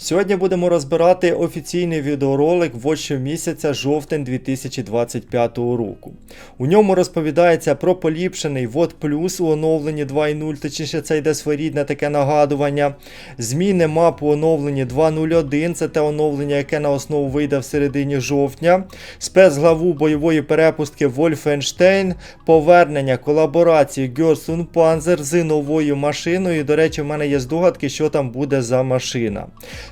Сьогодні будемо розбирати офіційний відеоролик вводчого місяця жовтень 2025 року. У ньому розповідається про поліпшений вод плюс у оновленні 2.0, точніше це йде своєрідне таке нагадування. Зміни мап у оновленні 2.0.1, це те оновлення, яке на основу вийде в середині жовтня. Спецглаву бойової перепустки Wolfenstein, повернення колаборації Gersun Panzer з новою машиною. До речі, в мене є здогадки, що там буде за машина.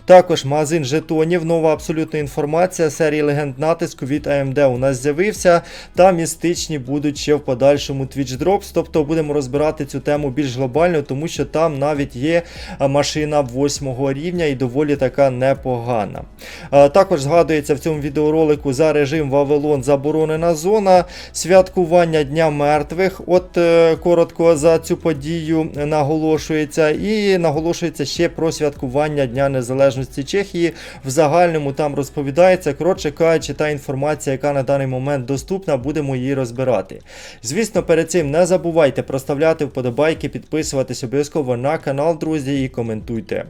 Також магазин жетонів, нова абсолютна інформація серії легенд натиску від AMD у нас з'явився. Та містичні будуть ще в подальшому Twitch Drops. Тобто будемо розбирати цю тему більш глобально, тому що там навіть є машина 8 рівня і доволі така непогана. Також згадується в цьому відеоролику за режим Вавилон заборонена зона, святкування Дня мертвих. От е, коротко за цю подію наголошується. І наголошується ще про святкування Дня Незалежності Чехії. В загальному там розповідається. Коротше кажучи, та інформація, яка на даний момент доступна, будемо її розбирати. Звісно, перед цим не забувайте проставляти вподобайки, підписуватись обов'язково на канал, друзі, і коментуйте.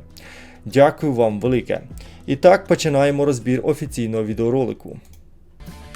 Дякую вам велике. І так починаємо розбір офіційного відеоролику.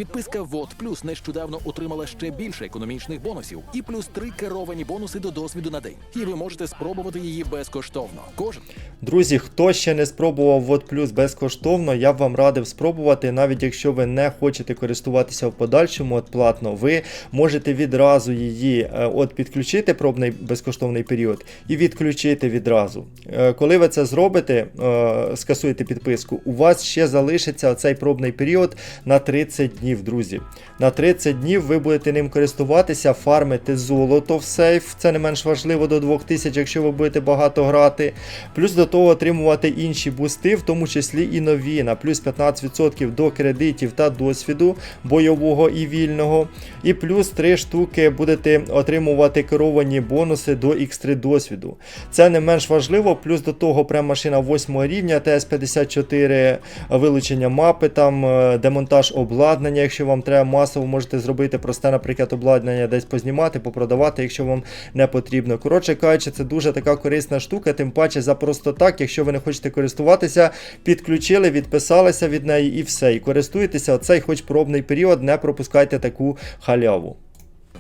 Підписка ВОД Плюс нещодавно отримала ще більше економічних бонусів і плюс три керовані бонуси до досвіду на день. І ви можете спробувати її безкоштовно. Кожен Друзі, хто ще не спробував Вот Плюс безкоштовно, я б вам радив спробувати, навіть якщо ви не хочете користуватися в подальшому от платно, ви можете відразу її е, от підключити пробний безкоштовний період і відключити відразу. Е, Коли ви це зробите, е, скасуєте підписку, у вас ще залишиться цей пробний період на 30 днів, друзі. На 30 днів ви будете ним користуватися, фармити золото в сейф, це не менш важливо до 2000, якщо ви будете багато грати. Плюс до того отримувати інші бусти, в тому числі і нові, на плюс 15% до кредитів та досвіду бойового і вільного. І плюс 3 штуки будете отримувати керовані бонуси до X3 досвіду. Це не менш важливо, плюс до того прям машина 8 рівня, ТС-54, вилучення мапи, там е, демонтаж обладнання, якщо вам треба масово, можете зробити просте, наприклад, обладнання десь познімати, попродавати, якщо вам не потрібно. Коротше кажучи, це дуже така корисна штука, тим паче за просто так, якщо ви не хочете користуватися, підключили, відписалися від неї і все. І користуєтеся оцей хоч пробний період, не пропускайте таку халяву.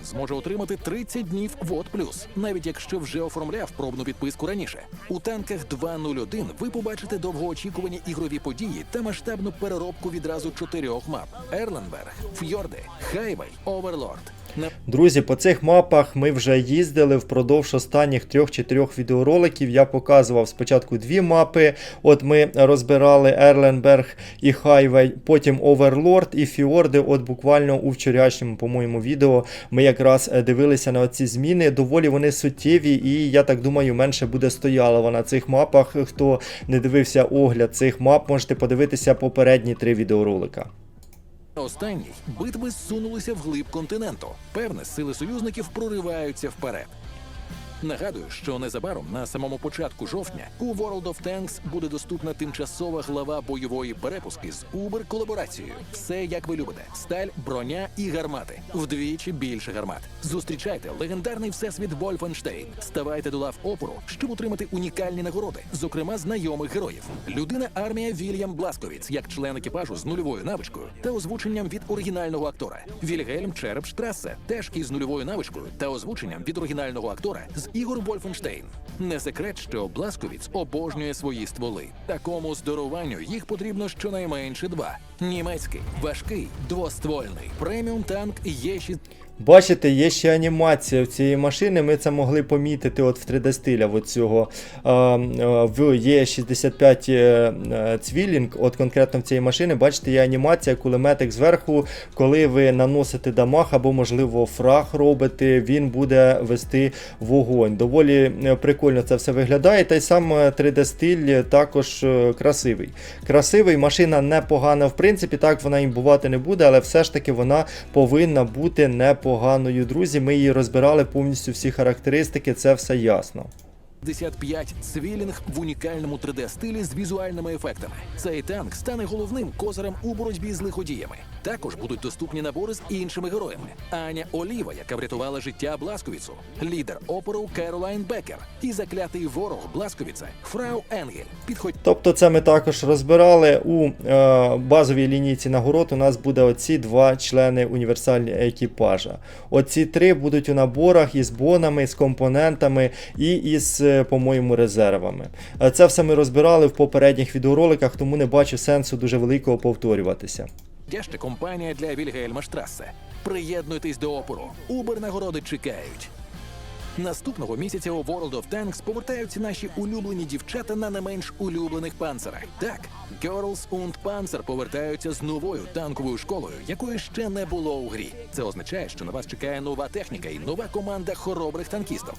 Зможе отримати 30 днів ВОД Плюс, навіть якщо вже оформляв пробну підписку раніше. У танках 2.0.1 ви побачите довгоочікувані ігрові події та масштабну переробку відразу чотирьох мап: Ерленберг, Фьорди, Хайвей, Оверлорд. Друзі, по цих мапах ми вже їздили впродовж останніх трьох чи трьох відеороликів. Я показував спочатку дві мапи. От ми розбирали Ерленберг і Хайвей, потім Оверлорд і Фіорди. От буквально у вчорашньому, по-моєму, відео ми якраз е, дивилися на ці зміни. Доволі вони суттєві, і я так думаю, менше буде стоялова на цих мапах. Хто не дивився огляд цих мап, можете подивитися попередні три відеоролика. Останній битви зсунулися вглиб континенту. Певне, сили союзників прориваються вперед. Нагадую, що незабаром на самому початку жовтня у World of Tanks буде доступна тимчасова глава бойової перепуски з Uber колаборацією. Все як ви любите: сталь, броня і гармати. Вдвічі більше гармат. Зустрічайте легендарний всесвіт Wolfenstein. Ставайте до лав опору, щоб отримати унікальні нагороди, зокрема знайомих героїв. Людина армія Вільям Бласковіц, як член екіпажу з нульовою навичкою та озвученням від оригінального актора. Вільгельм Череп Черепштрассе теж із нульовою навичкою та озвученням від оригінального актора з Ігор Вольфенштейн. Не секрет, що Бласковіц обожнює свої стволи. Такому здоруванню їх потрібно щонайменше два: німецький, важкий, двоствольний преміум танк є 6 Бачите, є ще анімація в цієї машини. Ми це могли помітити от в 3D стиля от цього в Є65 е, е, цвілінг, от конкретно в цієї машини, бачите, є анімація, кулеметик зверху, коли ви наносите дамаг або, можливо, фраг робите, він буде вести вогонь. Доволі е, прикольно це все виглядає. Та й сам е, 3D стиль також красивий. Красивий, машина непогана, в принципі, так вона їм бувати не буде, але все ж таки вона повинна бути непоганою. Друзі, ми її розбирали повністю всі характеристики, це все ясно. 55 свілінг в унікальному 3D стилі з візуальними ефектами. Цей танк стане головним козирем у боротьбі з лиходіями. Також будуть доступні набори з іншими героями: Аня Оліва, яка врятувала життя Бласковіцу, лідер опору Керолайн Бекер і заклятий ворог Бласковіца Фрау Енгель. Підходь Тобто це ми також розбирали. У е, базовій лінійці нагород у нас буде оці два члени універсальні екіпажа. Оці три будуть у наборах із бонами, з компонентами і із, е, по-моєму, резервами. Е, Це все ми розбирали в попередніх відеороликах, тому не бачу сенсу дуже великого повторюватися. Я ще компанія для Вільгельма Штрасе. Приєднуйтесь до опору. Убер нагороди чекають. Наступного місяця у World of Tanks повертаються наші улюблені дівчата на не менш улюблених панцерах. Так, Girls und Panzer повертаються з новою танковою школою, якої ще не було у грі. Це означає, що на вас чекає нова техніка і нова команда хоробрих танкістів.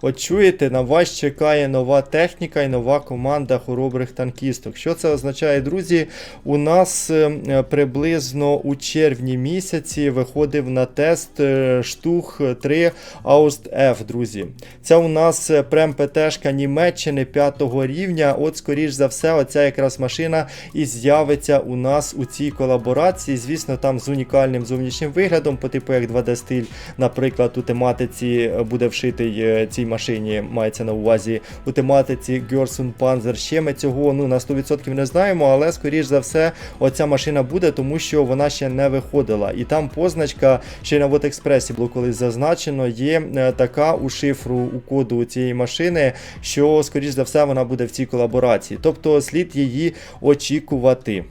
От чуєте, на вас чекає нова техніка і нова команда хоробрих танкісток. Що це означає, друзі? У нас е, приблизно у червні місяці виходив на тест е, штух 3 Аust F, друзі. Це у нас е, прем ПТшка Німеччини 5 рівня. От, скоріш за все, оця якраз машина і з'явиться у нас у цій колаборації. Звісно, там з унікальним зовнішнім виглядом, по типу як 2D стиль, наприклад, у тематиці е, буде вшитий е, цій машині, мається на увазі у тематиці Gerson Panzer. Ще ми цього ну, на 100% не знаємо, але скоріш за все, оця машина буде, тому що вона ще не виходила. І там позначка ще на Експресі було колись зазначено, є е, така у шифру у коду цієї машини, що скоріш за все вона буде в цій колаборації. Тобто слід її очікувати.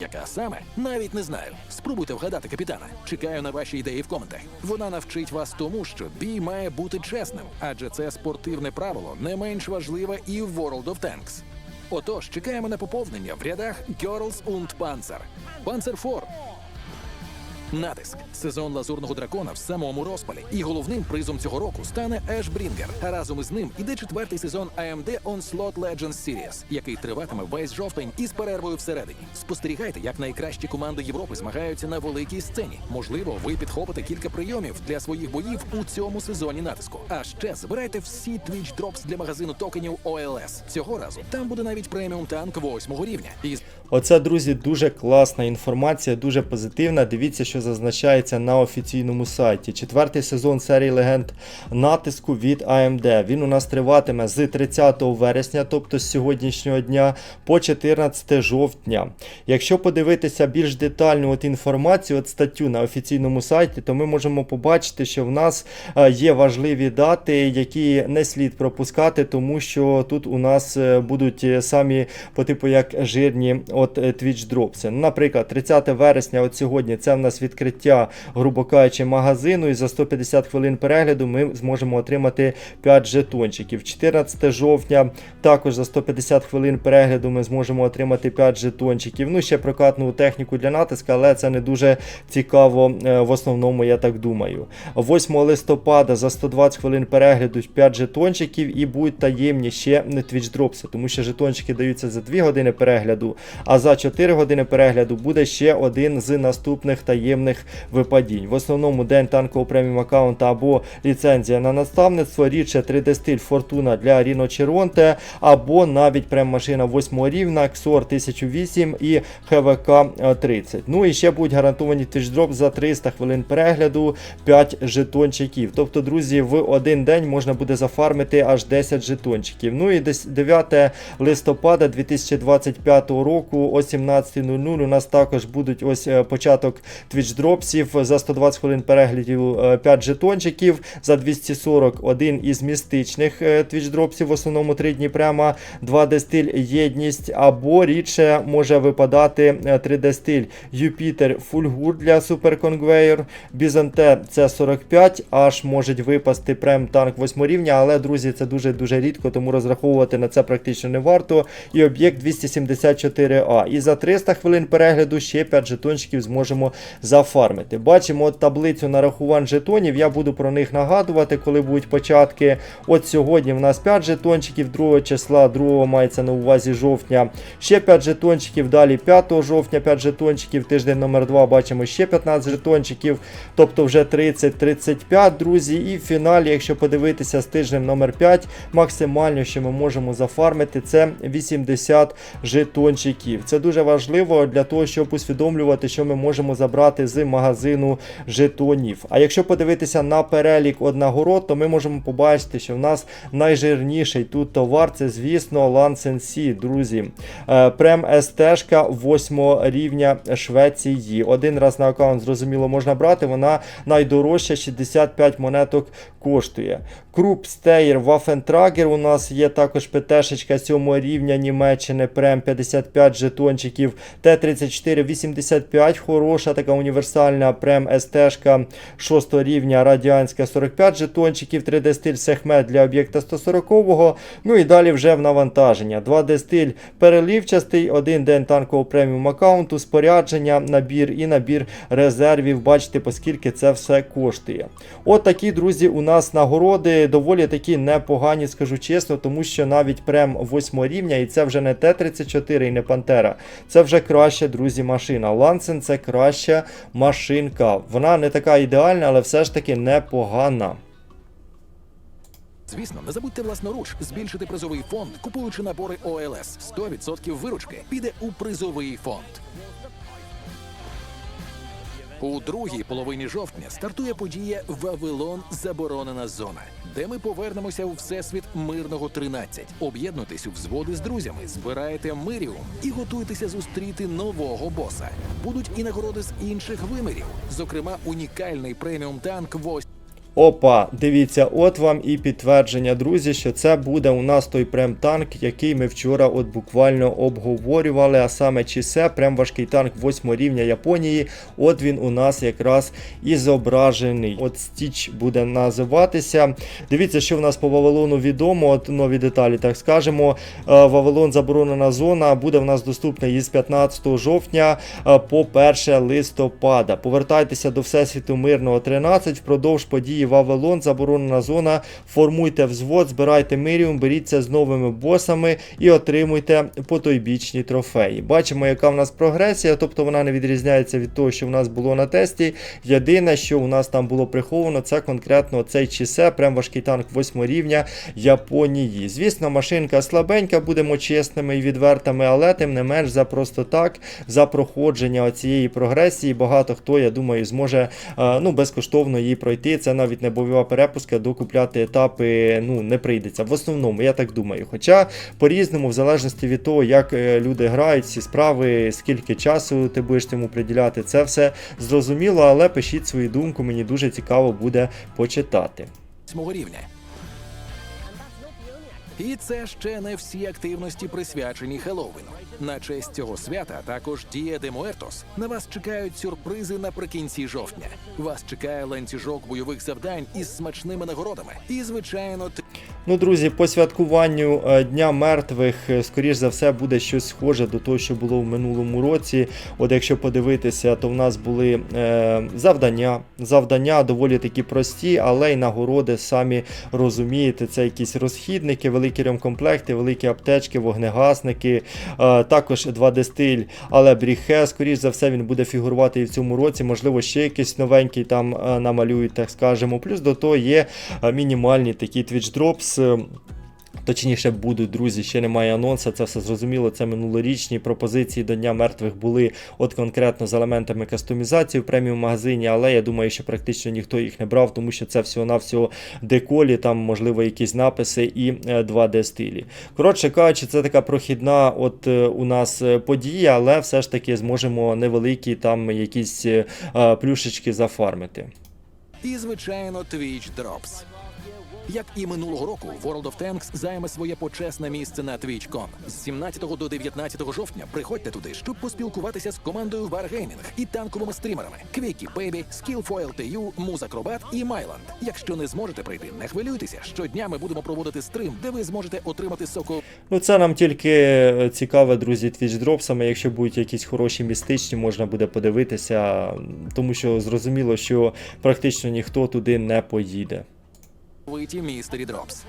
Яка саме? Навіть не знаю. Спробуйте вгадати капітана. Чекаю на ваші ідеї в коментах. Вона навчить вас тому, що бій має бути чесним, адже це спортивне правило не менш важливе і в World of Tanks. Отож, чекаємо на поповнення в рядах Girls und Panzer. Panzer 4. Натиск. Сезон лазурного дракона в самому розпалі. І головним призом цього року стане Еш Брінгер. А разом із ним іде четвертий сезон AMD Onslaught Legends Series, який триватиме весь жовтень із перервою всередині. Спостерігайте, як найкращі команди Європи змагаються на великій сцені. Можливо, ви підхопите кілька прийомів для своїх боїв у цьому сезоні натиску. А ще збирайте всі Twitch Drops для магазину токенів OLS. Цього разу там буде навіть преміум танк восьмого рівня. І Оце, друзі, дуже класна інформація, дуже позитивна. Дивіться, що зазначається на офіційному сайті. Четвертий сезон серії легенд натиску від AMD. Він у нас триватиме з 30 вересня, тобто з сьогоднішнього дня, по 14 жовтня. Якщо подивитися більш детальну от інформацію, от статтю на офіційному сайті, то ми можемо побачити, що в нас е, є важливі дати, які не слід пропускати, тому що тут у нас е, будуть е, самі по типу як жирні от Twitch Drops. Наприклад, 30 вересня, от сьогодні, це в нас відкриття, грубо кажучи, магазину, і за 150 хвилин перегляду ми зможемо отримати 5 жетончиків. 14 жовтня також за 150 хвилин перегляду ми зможемо отримати 5 жетончиків. Ну, ще прокатну техніку для натиска, але це не дуже цікаво е, в основному, я так думаю. 8 листопада за 120 хвилин перегляду 5 жетончиків і будуть таємні ще Drops, тому що жетончики даються за 2 години перегляду, а за 4 години перегляду буде ще один з наступних таємних випадінь. В основному день танкового преміум аккаунта або ліцензія на наставництво, рідше 3D стиль Фортуна для Ріно Черонте, або навіть прем-машина 8 рівня, XOR 1008 і ХВК 30. Ну і ще будуть гарантовані тиждроп за 300 хвилин перегляду 5 жетончиків. Тобто, друзі, в один день можна буде зафармити аж 10 жетончиків. Ну і десь 9 листопада 2025 року о 17.00 у нас також будуть ось е, початок Twitch дропсів за 120 хвилин переглядів е, 5 жетончиків, за 240 один із містичних е, Twitch дропсів, в основному 3 дні прямо 2D стиль єдність, або рідше може випадати е, 3D стиль Юпітер Фульгур для суперконгвейер, Бізанте це 45, аж можуть випасти прем танк 8 рівня, але друзі, це дуже дуже рідко, тому розраховувати на це практично не варто. І об'єкт 274А. І за 300 хвилин перегляду ще 5 жетончиків зможемо зафармити. Бачимо таблицю нарахувань жетонів. Я буду про них нагадувати, коли будуть початки. От сьогодні в нас 5 жетончиків, 2 числа, 2 мається на увазі жовтня. Ще 5 жетончиків, далі 5 жовтня 5 жетончиків, тиждень номер 2 бачимо ще 15 жетончиків, тобто вже 30-35, друзі. І в фіналі, якщо подивитися з тижнем номер 5, максимально, що ми можемо зафармити, це 80 жетончиків. Це дуже важливо для того, щоб усвідомлювати, що ми можемо забрати з магазину жетонів. А якщо подивитися на перелік от нагород, то ми можемо побачити, що в нас найжирніший тут товар це, звісно, Лансенсі, друзі. Е, Прем СТ 8 рівня Швеції. Один раз на аккаунт, зрозуміло, можна брати. Вона найдорожча 65 монеток коштує. Круп Стейр Вафентрагер. У нас є також ПТшечка 7 рівня Німеччини, Прем 55 жетончиків. Т-34 85, хороша, така універсальна Прем СТ 6 рівня радянська 45 жетончиків, 3D стиль Сехмет для об'єкта 140-го. Ну і далі вже в навантаження. 2D стиль переливчастий, один день танкового преміум аккаунту, спорядження, набір і набір резервів. Бачите, оскільки це все коштує. От такі, друзі, у нас нагороди доволі такі непогані, скажу чесно, тому що навіть прем 8 рівня, і це вже не Т-34 і не Пантера. Це вже краща, друзі, машина. Лансен це краща машинка. Вона не така ідеальна, але все ж таки непогана. Звісно, не забудьте власноруч збільшити призовий фонд, купуючи набори ОЛС. 100% виручки піде у призовий фонд. У другій половині жовтня стартує подія Вавилон Заборонена зона, де ми повернемося у всесвіт мирного 13. Об'єднуйтесь у взводи з друзями, збирайте миріум і готуйтеся зустріти нового боса. Будуть і нагороди з інших вимірів, зокрема унікальний преміум танк 8 Опа, дивіться, от вам і підтвердження, друзі, що це буде у нас той прем-танк, який ми вчора от буквально обговорювали, а саме чи це прям важкий танк 8 рівня Японії. От він у нас якраз і зображений. От Стіч буде називатися. Дивіться, що в нас по Вавилону відомо, от нові деталі, так скажемо. Е, Вавилон заборонена зона буде в нас доступна із 15 жовтня е, по 1 листопада. Повертайтеся до Всесвіту Мирного 13 впродовж події Вавилон, заборонена зона. Формуйте взвод, збирайте миріум, беріться з новими босами і отримуйте потойбічні трофеї. Бачимо, яка в нас прогресія, тобто вона не відрізняється від того, що в нас було на тесті. Єдине, що у нас там було приховано, це конкретно цей чисе, прям важкий танк 8 рівня Японії. Звісно, машинка слабенька, будемо чесними і відвертими, але тим не менш за просто так, за проходження цієї прогресії, багато хто, я думаю, зможе е, ну, безкоштовно її пройти. Це навіть не бойова перепуска, докупляти етапи ну, не прийдеться. В основному, я так думаю. Хоча по-різному, в залежності від того, як е, люди грають ці справи, скільки часу ти будеш цьому приділяти, це все зрозуміло, але пишіть свою думку, мені дуже цікаво буде почитати. Смого рівня. І це ще не всі активності присвячені Хеллоуіну. На честь цього свята також Дія де. На вас чекають сюрпризи наприкінці жовтня. Вас чекає ланцюжок бойових завдань із смачними нагородами. І, звичайно, Ну, друзі, по святкуванню е, Дня мертвих, е, скоріш за все, буде щось схоже до того, що було в минулому році. От якщо подивитися, то в нас були е, завдання. Завдання доволі такі прості, але й нагороди самі розумієте. Це якісь розхідники, великі ремкомплекти, великі аптечки, вогнегасники, е, також 2D стиль, але бріхе, скоріш за все, він буде фігурувати і в цьому році. Можливо, ще якийсь новенький там е, намалюють, так скажемо. Плюс до того є мінімальні такі Twitch Е, Точніше будуть, друзі, ще немає анонсу, це все зрозуміло. Це минулорічні пропозиції до Дня мертвих були от конкретно з елементами кастомізації в преміум магазині, але я думаю, що практично ніхто їх не брав, тому що це всього-навсього деколі, там, можливо, якісь написи і е, 2D стилі. Коротше кажучи, це така прохідна от е, у нас е, подія, але все ж таки зможемо невеликі там якісь е, е, плюшечки зафармити. і звичайно Twitch Drops. Як і минулого року, World of Tanks займе своє почесне місце на TwitchCon. З 17 до 19 жовтня приходьте туди, щоб поспілкуватися з командою Wargaming і танковими стрімерами Quickie Baby, Skillfoil TU, Музакробат і Myland. Якщо не зможете прийти, не хвилюйтеся. Щодня ми будемо проводити стрим, де ви зможете отримати соко Ну, це нам тільки е, цікаве, друзі, твічдропсами. Якщо будуть якісь хороші містичні, можна буде подивитися, тому що зрозуміло, що практично ніхто туди не поїде. Виті Містері Дропс.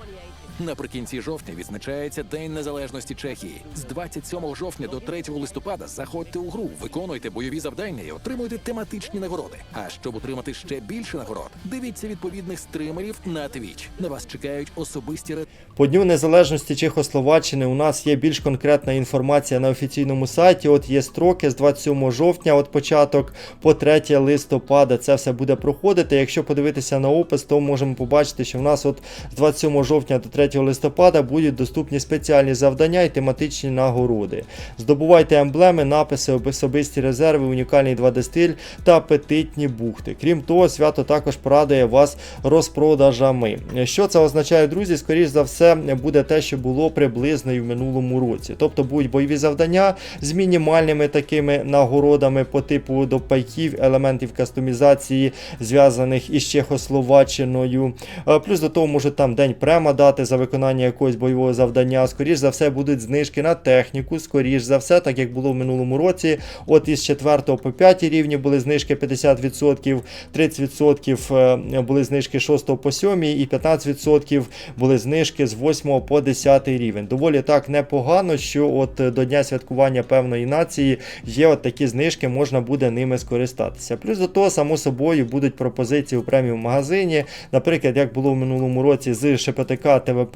Наприкінці жовтня відзначається День Незалежності Чехії. З 27 жовтня до 3 листопада заходьте у гру, виконуйте бойові завдання і отримуйте тематичні нагороди. А щоб отримати ще більше нагород, дивіться відповідних стримерів на Twitch. На вас чекають особисті ре... По Дню Незалежності Чехословаччини у нас є більш конкретна інформація на офіційному сайті. От є строки з 27 жовтня, от початок по 3 листопада. Це все буде проходити. Якщо подивитися на опис, то можемо побачити, що в нас от з 27 жовтня до 3 листопада будуть доступні спеціальні завдання і тематичні нагороди. Здобувайте емблеми, написи, особисті резерви, унікальний 2D-стиль та апетитні бухти. Крім того, свято також порадує вас розпродажами. Що це означає, друзі? Скоріш за все, буде те, що було приблизно і в минулому році. Тобто будуть бойові завдання з мінімальними такими нагородами по типу допайків, елементів кастомізації, зв'язаних із Чехословаччиною. Е, Плюс до того можуть там день према дати за виконання якогось бойового завдання. Скоріш за все, будуть знижки на техніку. Скоріш за все, так як було в минулому році. От із 4 по 5 рівні були знижки 50%, 30% е, були знижки 6 по 7 і 15% були знижки з 8 по 10 рівень. Доволі так непогано, що от до дня святкування певної нації є от такі знижки, можна буде ними скористатися. Плюс до того, само собою, будуть пропозиції у преміум магазині. Наприклад, як було в минулому році з ШПТК ТВП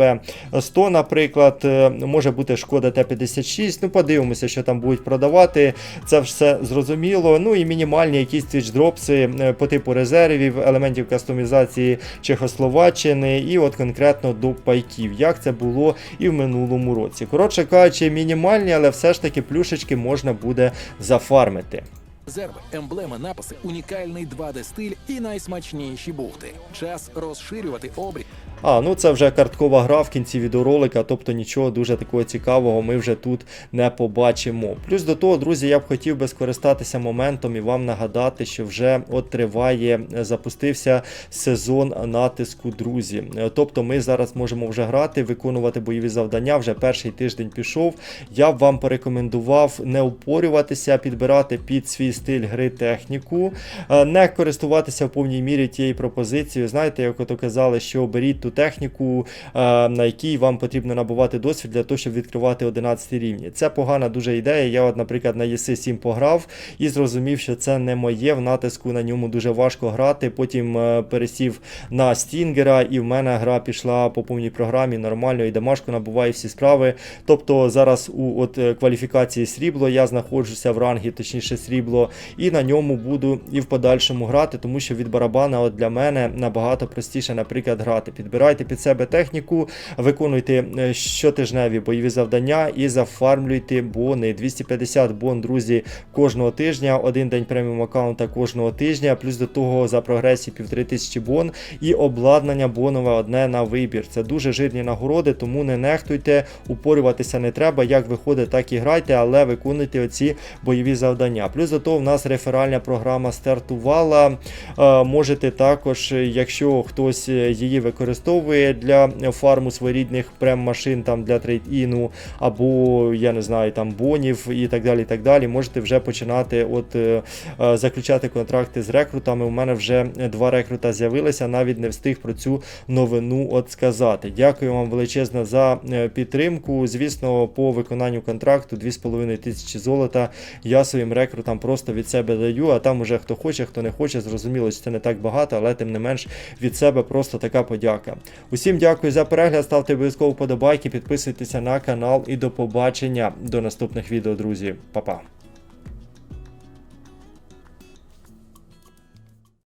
100, наприклад, е, може бути шкода Т-56. Ну, подивимося, що там будуть продавати. Це все зрозуміло. Ну і мінімальні якісь твічдропси е, по типу резервів, елементів кастомізації Чехословаччини і от конкретно до пайків, як це було і в минулому році. Коротше кажучи, мінімальні, але все ж таки плюшечки можна буде зафармити. резерви, емблеми, написи, унікальний 2D-стиль і найсмачніші бухти. Час розширювати обрій. А, ну це вже карткова гра в кінці відеоролика, тобто нічого дуже такого цікавого ми вже тут не побачимо. Плюс до того, друзі, я б хотів би скористатися моментом і вам нагадати, що вже от триває, е, запустився сезон натиску, друзі. Е, Тобто ми зараз можемо вже грати, виконувати бойові завдання. Вже перший тиждень пішов. Я б вам порекомендував не упорюватися, підбирати під свій стиль гри техніку, е, не користуватися в повній мірі тією пропозицією. Знаєте, як ото казали, що беріть ту техніку, е, на якій вам потрібно набувати досвід для того, щоб відкривати 11 рівні. Це погана дуже ідея. Я, от, наприклад, на ЄСИ 7 пограв і зрозумів, що це не моє. В натиску на ньому дуже важко грати. Потім е, пересів на Стінгера, і в мене гра пішла по повній програмі нормально, і домашку набуває всі справи. Тобто зараз у от, е, кваліфікації срібло я знаходжуся в рангі, точніше срібло, і на ньому буду і в подальшому грати, тому що від барабана от для мене набагато простіше, наприклад, грати. Підбирайте під себе техніку, виконуйте е, щотижневі бойові завдання і зафармлюйте бони. 250 бон, друзі, кожного тижня, один день преміум аккаунта кожного тижня, плюс до того за прогресії 1500 бон і обладнання бонове одне на вибір. Це дуже жирні нагороди, тому не нехтуйте, упорюватися не треба. Як виходить, так і грайте, але виконуйте оці бойові завдання. Плюс до того, в нас реферальна програма стартувала. Е, Можете також, якщо хтось е, її використовує для фарму своєрідних прем-машин там для трейд-іну, або я не знаю, там бонів і так далі. і так далі, Можете вже починати от е, е, заключати контракти з рекрутами. У мене вже два рекрута з'явилися, навіть не встиг про цю новину от сказати. Дякую вам величезно за е, підтримку. Звісно, по виконанню контракту 2,5 тисячі золота я своїм рекрутам просто від себе даю, а там уже хто хоче, хто не хоче, зрозуміло, що це не так багато, але тим не менш від себе просто така подяка. Усім дякую за перегляд, ставте обов'язково подобайки, підписуйтеся на канал і до побачення до наступних відео, друзі. Па-па.